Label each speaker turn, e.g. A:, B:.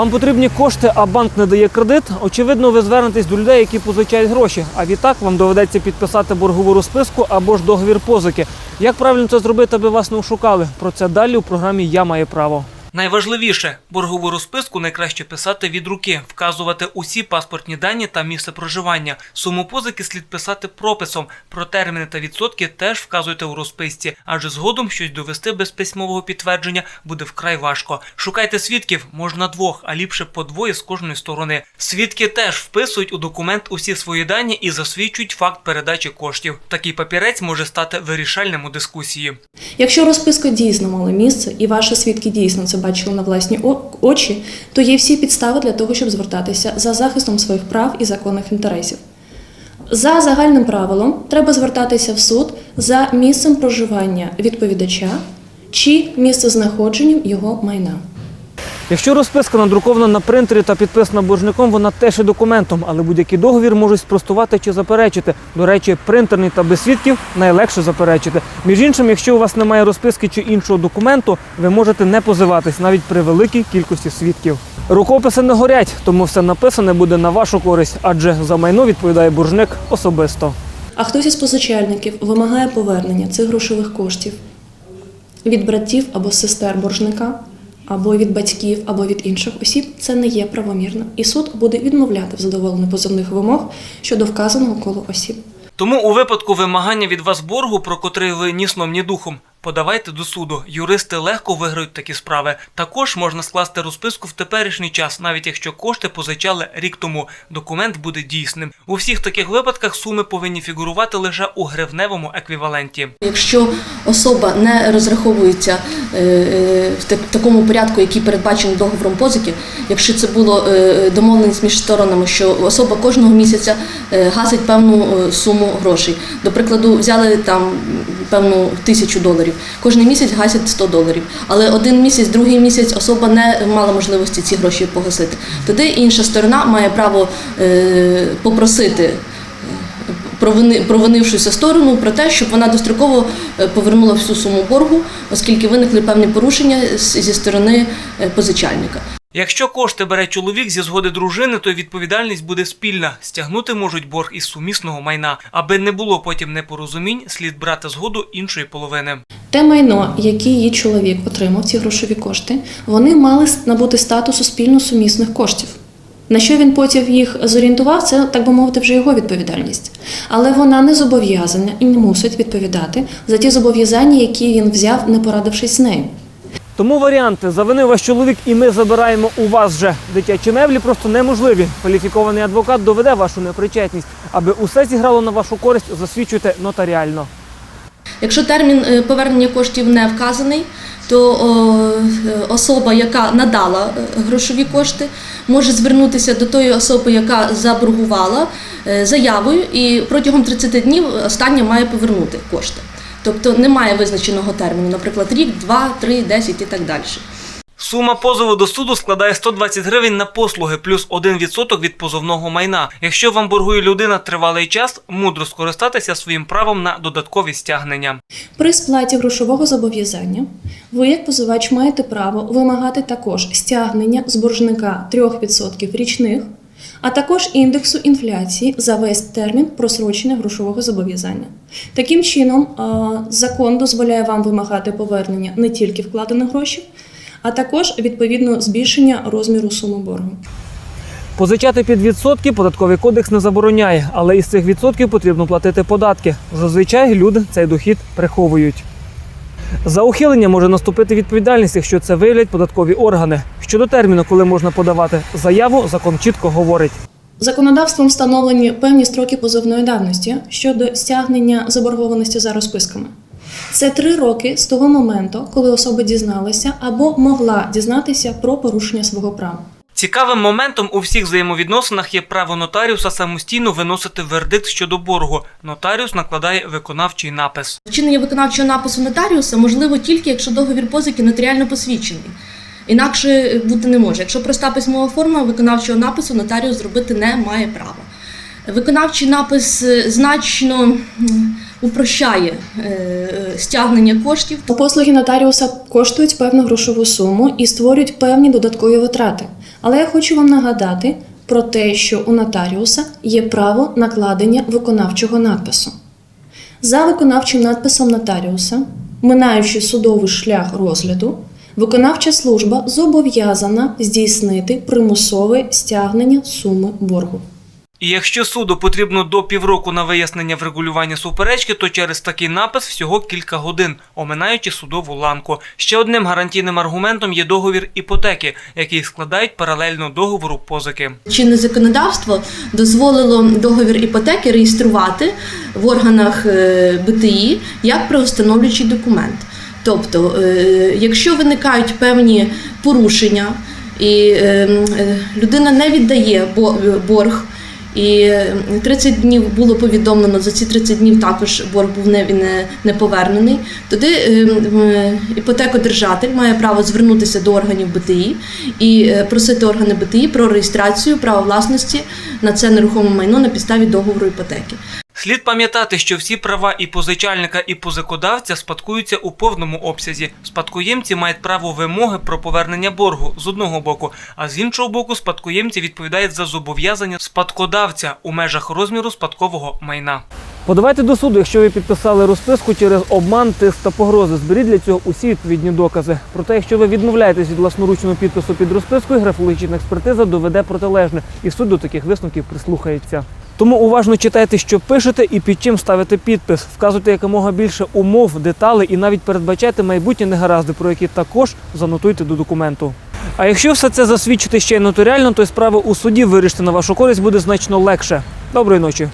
A: Вам потрібні кошти, а банк не дає кредит. Очевидно, ви звернетесь до людей, які позичають гроші. А відтак вам доведеться підписати боргову розписку або ж договір позики. Як правильно це зробити, аби вас не ошукали? Про це далі у програмі Я маю право. Найважливіше боргову розписку найкраще писати від руки, вказувати усі паспортні дані та місце проживання. Суму позики слід писати прописом. Про терміни та відсотки теж вказуйте у розписці, адже згодом щось довести без письмового підтвердження буде вкрай важко. Шукайте свідків можна двох, а ліпше по двоє з кожної сторони. Свідки теж вписують у документ усі свої дані і засвідчують факт передачі коштів. Такий папірець може стати вирішальним у дискусії.
B: Якщо розписка дійсно мала місце і ваші свідки дійсно це бачили на власні очі, то є всі підстави для того, щоб звертатися за захистом своїх прав і законних інтересів. За загальним правилом треба звертатися в суд за місцем проживання відповідача чи місцезнаходженням його майна.
A: Якщо розписка надрукована на принтері та підписана боржником, вона теж є документом, але будь-який договір можуть спростувати чи заперечити. До речі, принтерний та без свідків найлегше заперечити. Між іншим, якщо у вас немає розписки чи іншого документу, ви можете не позиватись навіть при великій кількості свідків. Рукописи не горять, тому все написане буде на вашу користь, адже за майно відповідає боржник особисто.
B: А хтось із позичальників вимагає повернення цих грошових коштів від братів або сестер боржника, або від батьків, або від інших осіб, це не є правомірно, і суд буде відмовляти в задоволенні позовних вимог щодо вказаного колу осіб.
A: Тому у випадку вимагання від вас боргу, про котрий ви ні сном, ні духом, подавайте до суду. Юристи легко виграють такі справи. Також можна скласти розписку в теперішній час, навіть якщо кошти позичали рік тому. Документ буде дійсним. У всіх таких випадках суми повинні фігурувати лише у гривневому еквіваленті.
C: Якщо особа не розраховується в такому порядку, який передбачений договором позики, якщо це було е, домовленість між сторонами, що особа кожного місяця е, гасить певну е, суму грошей. До прикладу, взяли там певну тисячу доларів. Кожен місяць гасять 100 доларів. Але один місяць, другий місяць особа не мала можливості ці гроші погасити. Тоді інша сторона має право е, попросити провинившуся сторону про те, щоб вона достроково е, повернула всю суму боргу, оскільки виникли певні порушення зі сторони е, позичальника.
A: Якщо кошти бере чоловік зі згоди дружини, то відповідальність буде спільна. Стягнути можуть борг із сумісного майна. Аби не було потім непорозумінь, слід брати згоду іншої половини.
B: Те майно, яке її чоловік отримав, ці грошові кошти, вони мали набути статусу спільно сумісних коштів. На що він потім їх зорієнтував, це, так би мовити, вже його відповідальність. Але вона не зобов'язана і не мусить відповідати за ті зобов'язання, які він взяв, не порадившись з нею.
A: Тому варіанти завинив ваш чоловік, і ми забираємо у вас же дитячі меблі просто неможливі. Кваліфікований адвокат доведе вашу непричетність. Аби усе зіграло на вашу користь, засвідчуйте нотаріально.
C: Якщо термін е, повернення коштів не вказаний, то е, особа, яка надала е, грошові кошти, може звернутися до тої особи, яка заборгувала заявою, і протягом 30 днів остання має повернути кошти. Тобто немає визначеного терміну, наприклад, рік, два, три, десять і так далі.
A: Сума позову до суду складає 120 гривень на послуги плюс 1% від позовного майна. Якщо вам боргує людина тривалий час, мудро скористатися своїм правом на додаткові стягнення.
B: При сплаті грошового зобов'язання ви, як позивач, маєте право вимагати також стягнення з боржника 3% річних, а також індексу інфляції за весь термін просрочення грошового зобов'язання. Таким чином, закон дозволяє вам вимагати повернення не тільки вкладених грошей, а також відповідно збільшення розміру суми боргу.
A: Позичати під відсотки податковий кодекс не забороняє, але із цих відсотків потрібно платити податки. Зазвичай люди цей дохід приховують. За ухилення може наступити відповідальність, якщо це виявлять податкові органи. Щодо терміну, коли можна подавати заяву, закон чітко говорить.
B: Законодавством встановлені певні строки позовної давності щодо стягнення заборгованості за розписками. Це три роки з того моменту, коли особа дізналася або могла дізнатися про порушення свого права.
A: Цікавим моментом у всіх взаємовідносинах є право нотаріуса самостійно виносити вердикт щодо боргу. Нотаріус накладає виконавчий напис.
C: Вчинення виконавчого напису нотаріуса можливо тільки, якщо договір позики нотаріально посвідчений. Інакше бути не може. Якщо проста письмова форма виконавчого напису нотаріус зробити не має права. Виконавчий напис е, значно упрощає е, е, стягнення коштів.
B: Послуги нотаріуса коштують певну грошову суму і створюють певні додаткові витрати. Але я хочу вам нагадати про те, що у нотаріуса є право накладення виконавчого надпису. За виконавчим надписом нотаріуса, минаючи судовий шлях розгляду, виконавча служба зобов'язана здійснити примусове стягнення суми боргу.
A: І якщо суду потрібно до півроку на вияснення врегулювання суперечки, то через такий напис всього кілька годин, оминаючи судову ланку. Ще одним гарантійним аргументом є договір іпотеки, який складають паралельно договору позики.
C: Чинне законодавство дозволило договір іпотеки реєструвати в органах е, БТІ як правостановлюючий документ. Тобто, е, якщо виникають певні порушення і е, е, людина не віддає борг. І е, 30 днів було повідомлено, за ці 30 днів також борг був не, не, не повернений. Тоді е, м, іпотекодержатель має право звернутися до органів БТІ і е, просити органи БТІ про реєстрацію права власності на це нерухоме майно на підставі договору іпотеки.
A: Слід пам'ятати, що всі права і позичальника, і позикодавця спадкуються у повному обсязі. Спадкоємці мають право вимоги про повернення боргу з одного боку, а з іншого боку, спадкоємці відповідають за зобов'язання спадкодавця у межах розміру спадкового майна. Подавайте до суду, якщо ви підписали розписку через обман, тиск та погрози. Зберіть для цього усі відповідні докази. Проте, якщо ви відмовляєтесь від власноручного підпису під розпискою, графологічна експертиза доведе протилежне, і суд до таких висновків прислухається. Тому уважно читайте, що пишете і під чим ставите підпис. Вказуйте якомога більше умов, деталей і навіть передбачайте майбутні негаразди, про які також занотуйте до документу. А якщо все це засвідчити ще й нотаріально, то справи у суді вирішити на вашу користь буде значно легше. Доброї ночі.